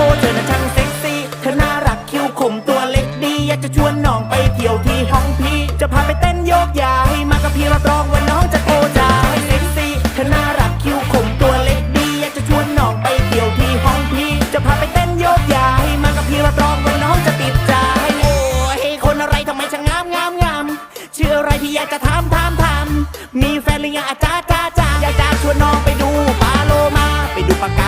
อเธอน่ะช่างเซ็กซี่เธอน่ารักคิ้วขมตัวเล็กดี อยากจะชวนน้องไปเที่ยวที่ห้องพี่ จะพาไปเต้นโยกยาให้มากับพี่รับรองว่าน้องจะโอจาให้เซ็กซี่เธอน่ารักคิ้วขมตัวเล็กดี อยากจะชวนน้องไปเที่ยวที่ห้องพี่ จะพาไปเต้นโยกยาให้มากับพี่รับรองว่าน้องจะติดใจโอ้ยคนอะไรทำไมช่างงามงามงามเชื่ออะไรที่อยากจะถามถามถามมีแฟนหรือยังอาจ้าจ้าจ้าอยากจะชวนน้องไปดูปลาโลมาไปดูปลากา